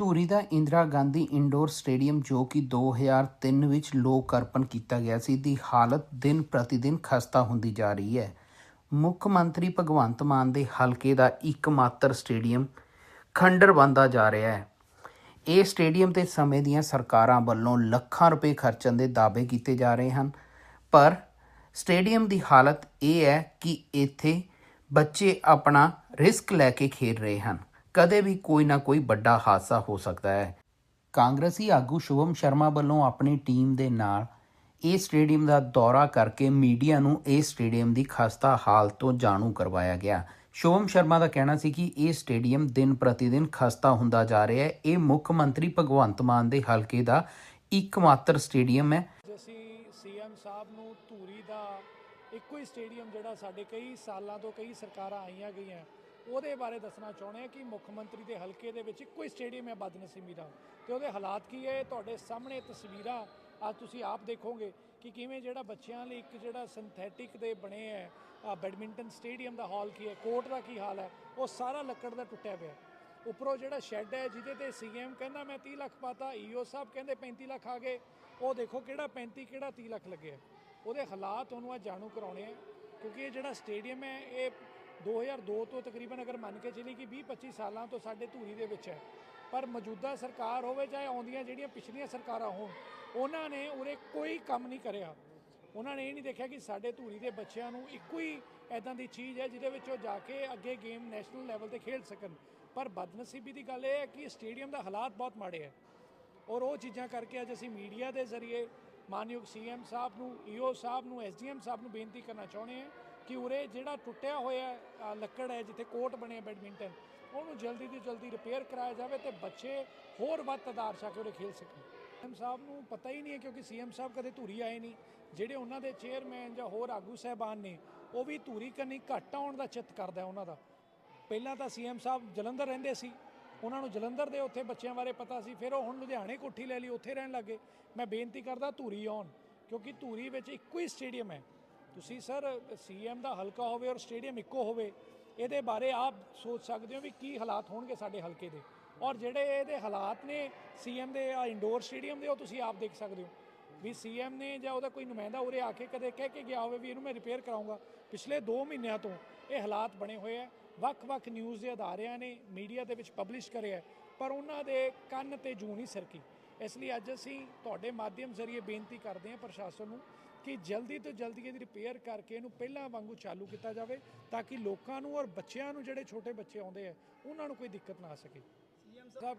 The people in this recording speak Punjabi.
ਧੂਰੀ ਦਾ ਇੰਦਰਾ ਗਾਂਧੀ ਇੰਡੋਰ ਸਟੇਡੀਅਮ ਜੋ ਕਿ 2003 ਵਿੱਚ ਲੋਕ ਅਰਪਣ ਕੀਤਾ ਗਿਆ ਸੀ, ਦੀ ਹਾਲਤ ਦਿਨ ਪ੍ਰਤੀ ਦਿਨ ਖਸਤਾ ਹੁੰਦੀ ਜਾ ਰਹੀ ਹੈ। ਮੁੱਖ ਮੰਤਰੀ ਭਗਵੰਤ ਮਾਨ ਦੇ ਹਲਕੇ ਦਾ ਇੱਕਮਾਤਰ ਸਟੇਡੀਅਮ ਖੰਡਰ ਬਣਦਾ ਜਾ ਰਿਹਾ ਹੈ। ਇਹ ਸਟੇਡੀਅਮ ਤੇ ਸਮੇਂ ਦੀਆਂ ਸਰਕਾਰਾਂ ਵੱਲੋਂ ਲੱਖਾਂ ਰੁਪਏ ਖਰਚਣ ਦੇ ਦਾਅਵੇ ਕੀਤੇ ਜਾ ਰਹੇ ਹਨ। ਪਰ ਸਟੇਡੀਅਮ ਦੀ ਹਾਲਤ ਇਹ ਹੈ ਕਿ ਇੱਥੇ ਬੱਚੇ ਆਪਣਾ ਰਿਸਕ ਲੈ ਕੇ ਖੇਡ ਰਹੇ ਹਨ। ਕਦੇ ਵੀ ਕੋਈ ਨਾ ਕੋਈ ਵੱਡਾ ਹਾਦਸਾ ਹੋ ਸਕਦਾ ਹੈ। ਕਾਂਗਰਸੀ ਆਗੂ ਸ਼ੁਭਮ ਸ਼ਰਮਾ ਵੱਲੋਂ ਆਪਣੀ ਟੀਮ ਦੇ ਨਾਲ ਇਹ ਸਟੇਡੀਅਮ ਦਾ ਦੌਰਾ ਕਰਕੇ ਮੀਡੀਆ ਨੂੰ ਇਹ ਸਟੇਡੀਅਮ ਦੀ ਖਸਤਾ ਹਾਲਤ ਤੋਂ ਜਾਣੂ ਕਰਵਾਇਆ ਗਿਆ। ਸ਼ੁਭਮ ਸ਼ਰਮਾ ਦਾ ਕਹਿਣਾ ਸੀ ਕਿ ਇਹ ਸਟੇਡੀਅਮ ਦਿਨ ਪ੍ਰਤੀ ਦਿਨ ਖਸਤਾ ਹੁੰਦਾ ਜਾ ਰਿਹਾ ਹੈ। ਇਹ ਮੁੱਖ ਮੰਤਰੀ ਭਗਵੰਤ ਮਾਨ ਦੇ ਹਲਕੇ ਦਾ ਇੱਕਮਾਤਰ ਸਟੇਡੀਅਮ ਹੈ। ਅਸੀਂ ਸੀਐਮ ਸਾਹਿਬ ਨੂੰ ਧੂਰੀ ਦਾ ਇੱਕੋ ਹੀ ਸਟੇਡੀਅਮ ਜਿਹੜਾ ਸਾਡੇ ਕਈ ਸਾਲਾਂ ਤੋਂ ਕਈ ਸਰਕਾਰਾਂ ਆਈਆਂ ਗਈਆਂ। ਉਹਦੇ ਬਾਰੇ ਦੱਸਣਾ ਚਾਹੁੰਦੇ ਹਾਂ ਕਿ ਮੁੱਖ ਮੰਤਰੀ ਦੇ ਹਲਕੇ ਦੇ ਵਿੱਚ ਇੱਕੋ ਹੀ ਸਟੇਡੀਅਮ ਹੈ ਬਦਨਸੀਬੀ ਦਾ। ਤੇ ਉਹਦੇ ਹਾਲਾਤ ਕੀ ਹੈ? ਤੁਹਾਡੇ ਸਾਹਮਣੇ ਤਸਵੀਰਾਂ ਅੱਜ ਤੁਸੀਂ ਆਪ ਦੇਖੋਗੇ ਕਿ ਕਿਵੇਂ ਜਿਹੜਾ ਬੱਚਿਆਂ ਲਈ ਇੱਕ ਜਿਹੜਾ ਸਿੰਥੈਟਿਕ ਦੇ ਬਣੇ ਹੈ ਬੈਡਮਿੰਟਨ ਸਟੇਡੀਅਮ ਦਾ ਹਾਲ ਕੀ ਹੈ, ਕੋਰਟ ਦਾ ਕੀ ਹਾਲ ਹੈ, ਉਹ ਸਾਰਾ ਲੱਕੜ ਦਾ ਟੁੱਟਿਆ ਪਿਆ। ਉੱਪਰੋਂ ਜਿਹੜਾ ਸ਼ੈੱਡ ਹੈ, ਜਿਹਦੇ ਤੇ ਸੀਐਮ ਕਹਿੰਦਾ, ਮੈਂ 30 ਲੱਖ ਪਾਤਾ। ਈਓ ਸਾਹਿਬ ਕਹਿੰਦੇ 35 ਲੱਖ ਆ ਗਏ। ਉਹ ਦੇਖੋ ਕਿਹੜਾ 35 ਕਿਹੜਾ 30 ਲੱਖ ਲੱਗਿਆ। ਉਹਦੇ ਹਾਲਾਤ ਉਹਨੂੰ ਅੱਜ ਜਾਣੂ ਕਰਾਉਣੇ ਆ, ਕਿਉਂਕਿ ਇਹ ਜਿਹੜਾ ਸਟੇਡੀਅਮ ਹੈ, ਇਹ 2002 ਤੋਂ ਤਕਰੀਬਨ ਅਗਰ ਮੰਨ ਕੇ ਚੱਲੀ ਕਿ 20 25 ਸਾਲਾਂ ਤੋਂ ਸਾਡੇ ਧੂਰੀ ਦੇ ਵਿੱਚ ਹੈ, ਪਰ ਮੌਜੂਦਾ ਸਰਕਾਰ ਹੋਵੇ ਚਾਹੇ ਆਉਂਦੀਆਂ ਜਿਹੜੀਆਂ ਪਿਛਲੀਆਂ ਸਰਕਾਰਾਂ ਹੋਣ, ਉਹਨਾਂ ਨੇ ਉਰੇ ਕੋਈ ਕੰਮ ਨਹੀਂ ਕਰਿਆ। ਉਹਨਾਂ ਨੇ ਇਹ ਨਹੀਂ ਦੇਖਿਆ ਕਿ ਸਾਡੇ ਧੂਰੀ ਦੇ ਬੱਚਿਆਂ ਨੂੰ ਇੱਕੋ ਹੀ ਐਦਾਂ ਦੀ ਚੀਜ਼ ਹੈ ਜਿਹਦੇ ਵਿੱਚ ਉਹ ਜਾ ਕੇ ਅੱਗੇ ਗੇਮ ਨੈਸ਼ਨਲ ਲੈਵਲ ਤੇ ਖੇਡ ਸਕਣ। ਪਰ ਬਦਨਸੀਬੀ ਦੀ ਗੱਲ ਇਹ ਹੈ ਕਿ ਸਟੇਡੀਅਮ ਦਾ ਹਾਲਾਤ ਬਹੁਤ ਮਾੜੇ ਹੈ। ਔਰ ਉਹ ਚੀਜ਼ਾਂ ਕਰਕੇ ਅੱਜ ਅਸੀਂ ਮੀਡੀਆ ਦੇ ਜ਼ਰੀਏ ਮਾਨਯੋਗ ਸੀਐਮ ਸਾਹਿਬ ਨੂੰ ਈਓ ਸਾਹਿਬ ਨੂੰ ਐਸਡੀਐਮ ਸਾਹਿਬ ਨੂੰ ਬੇਨਤੀ ਕਰਨਾ ਚਾਹੁੰਦੇ ਹਾਂ ਕਿ ਉਰੇ ਜਿਹੜਾ ਟੁੱਟਿਆ ਹੋਇਆ ਲੱਕੜ ਹੈ, ਜਿੱਥੇ ਕੋਰਟ ਬਣੇ ਬੈਡਮਿੰਟਨ, ਉਹਨੂੰ ਜਲਦੀ ਤੋਂ ਜਲਦੀ ਰਿਪੇਅਰ ਕਰਾਇਆ ਜਾਵੇ ਤੇ ਬੱਚੇ ਹੋਰ ਵੱਧ ਤਦਾਰ ਛਾ ਕੇ ਉਰੇ ਖੇਡ ਸਕਣ। ਸੀਐਮ ਸਾਹਿਬ ਨੂੰ ਪਤਾ ਹੀ ਨਹੀਂ ਹੈ ਕਿਉਂਕਿ ਸੀਐਮ ਸਾਹਿਬ ਕਦੇ ਧੂਰੀ ਆਏ ਨਹੀਂ। ਜਿਹੜੇ ਉਹਨਾਂ ਦੇ ਚੇਅਰਮੈਨ ਜਾਂ ਹੋਰ ਆਗੂ ਸਹਿਬਾਨ ਨੇ, ਉਹ ਵੀ ਧੂਰੀ ਕੰਨੀ ਘੱਟ ਆਉਣ ਦਾ ਚਿੱਤ ਕਰਦਾ ਉਹਨਾਂ ਦਾ। ਪਹਿਲਾਂ ਤਾਂ ਸੀਐਮ ਸਾਹਿਬ ਜਲੰਧਰ ਰਹਿੰਦੇ ਸੀ। ਉਹਨਾਂ ਨੂੰ ਜਲੰਧਰ ਦੇ ਉੱਥੇ ਬੱਚਿਆਂ ਬਾਰੇ ਪਤਾ ਸੀ। ਫਿਰ ਉਹ ਹੁਣ ਲੁਧਿਆਣੇ ਕੋਠੀ ਲੈ ਲਈ, ਉੱਥੇ ਰਹਿਣ ਲੱਗੇ। ਮੈਂ ਬੇਨਤੀ ਕਰਦਾ ਧੂਰੀ ਆਉਣ, ਕਿਉਂਕਿ ਧੂਰੀ ਵਿੱਚ ਇੱਕੋ ਹੀ ਸਟੇਡੀਅਮ ਹੈ। ਤੁਸੀਂ ਸਰ, ਸੀਐਮ ਦਾ ਹਲਕਾ ਹੋਵੇ ਔਰ ਸਟੇਡੀਅਮ ਇੱਕੋ ਹੋਵੇ, ਇਹਦੇ ਬਾਰੇ ਆਪ ਸੋਚ ਸਕਦੇ ਹੋ ਵੀ ਕੀ ਹਾਲਾਤ ਹੋਣਗੇ ਸਾਡੇ ਹਲਕੇ ਦੇ? ਔਰ ਜਿਹੜੇ ਇਹਦੇ ਹਾਲਾਤ ਨੇ ਸੀਐਮ ਦੇ ਆ ਇੰਡੋਰ ਸਟੇਡੀਅਮ ਦੇ, ਉਹ ਤੁਸੀਂ ਆਪ ਦੇਖ ਸਕਦੇ ਹੋ। ਵੀ ਸੀਐਮ ਨੇ ਜਾਂ ਉਹਦਾ ਕੋਈ ਨੁਮਾਇੰਦਾ ਉਰੇ ਆ ਕੇ ਕਦੇ ਕਹਿ ਕੇ ਗਿਆ ਹੋਵੇ ਵੀ ਇਹਨੂੰ ਮੈਂ ਰਿਪੇਅਰ ਕਰਾਉਂਗਾ। ਪਿਛਲੇ 2 ਮਹੀਨਿਆਂ ਤੋਂ ਇਹ ਹਾਲਾਤ ਬਣੇ ਹੋਏ ਆ। ਵੱਖ-ਵੱਖ ਨਿਊਜ਼ ਦੇ ਅਦਾਰਿਆਂ ਨੇ ਮੀਡੀਆ ਦੇ ਵਿੱਚ ਪਬਲਿਸ਼ ਕਰਿਆ ਪਰ ਉਹਨਾਂ ਦੇ ਕੰਨ ਤੇ ਜੂੰ ਨਹੀਂ ਸਰਕੀ। ਇਸ ਲਈ ਅੱਜ ਅਸੀਂ ਤੁਹਾਡੇ ਮਾਧਿਅਮ ਜ਼ਰੀਏ ਬੇਨਤੀ ਕਰਦੇ ਹਾਂ ਪ੍ਰਸ਼ਾਸਨ ਨੂੰ ਕਿ ਜਲਦੀ ਤੋਂ ਜਲਦੀ ਇਹਦੀ ਰਿਪੇਅਰ ਕਰਕੇ ਇਹਨੂੰ ਪਹਿਲਾਂ ਵਾਂਗੂ ਚਾਲੂ ਕੀਤਾ ਜਾਵੇ ਤਾਂ ਕਿ ਲੋਕਾਂ ਨੂੰ ਔਰ ਬੱਚਿਆਂ ਨੂੰ ਜਿਹੜੇ ਛੋਟੇ ਬੱਚੇ ਆਉਂਦੇ ਆ, ਉਹਨਾਂ ਨੂੰ ਕੋਈ ਦਿੱਕਤ ਨਾ ਆ ਸਕੇ। ਸਾਹਿਬ